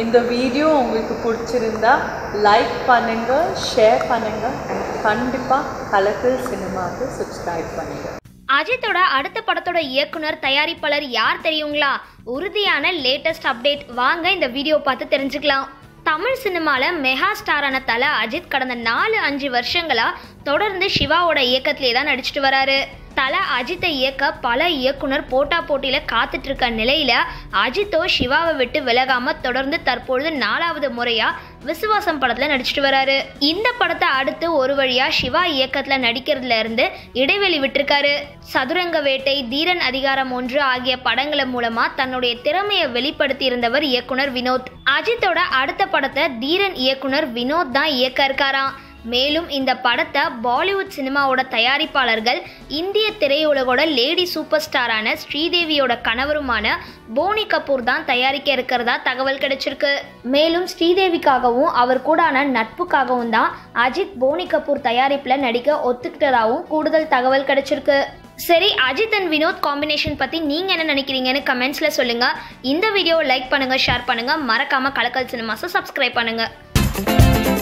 இந்த வீடியோ உங்களுக்கு பிடிச்சிருந்தா லைக் பண்ணுங்க ஷேர் பண்ணுங்க கண்டிப்பாக கண்டிப்பா கலக்கல் சினிமாவுக்கு சப்ஸ்கிரைப் பண்ணுங்க. அஜித்தோட அடுத்த படத்தோட இயக்குனர் தயாரிப்பாளர் யார் தெரியுங்களா? உறுதியான லேட்டஸ்ட் அப்டேட் வாங்க இந்த வீடியோ பார்த்து தெரிஞ்சுக்கலாம். தமிழ் சினிமாவில் மெகா ஸ்டாரான தலை அஜித் கடந்த நாலு அஞ்சு வருஷங்களாக தொடர்ந்து சிவாவோட இயக்கத்திலே தான் நடிச்சிட்டு வராரு. தல அஜித்தை இயக்க பல இயக்குனர் போட்டா போட்டியில் காத்துட்டு இருக்க நிலையில அஜித்தோ சிவாவை விட்டு விலகாம தொடர்ந்து தற்பொழுது நாலாவது முறையா விசுவாசம் படத்துல நடிச்சிட்டு வராரு. இந்த படத்தை அடுத்து ஒரு வழியா சிவா இயக்கத்துல நடிக்கிறதுல இருந்து இடைவெளி விட்டுருக்காரு. சதுரங்க வேட்டை தீரன் அதிகாரம் ஒன்று ஆகிய படங்கள் மூலமா தன்னுடைய திறமையை வெளிப்படுத்தி இருந்தவர் இயக்குனர் வினோத். அஜித்தோட அடுத்த படத்தை தீரன் இயக்குனர் வினோத் தான் இயக்க இருக்காராம். மேலும் இந்த படத்தை பாலிவுட் சினிமாவோட தயாரிப்பாளர்கள் இந்திய திரையுலகோட லேடி சூப்பர் ஸ்டாரான ஸ்ரீதேவியோட கணவருமான போனி கபூர் தான் தயாரிக்க இருக்கிறதா தகவல் கிடைச்சிருக்கு. மேலும் ஸ்ரீதேவிக்காகவும் அவர் கூடான நட்புக்காகவும் தான் அஜித் போனி கபூர் தயாரிப்பில் நடிக்க ஒத்துக்கிட்டதாகவும் கூடுதல் தகவல் கிடைச்சிருக்கு. சரி அஜித் அண்ட் வினோத் காம்பினேஷன் பற்றி நீங்கள் என்ன நினைக்கிறீங்கன்னு கமெண்ட்ஸில் சொல்லுங்கள் இந்த வீடியோவை லைக் பண்ணுங்கள் ஷேர் பண்ணுங்கள் மறக்காமல் கலக்கல் சினிமாஸை சப்ஸ்கிரைப் பண்ணுங்கள்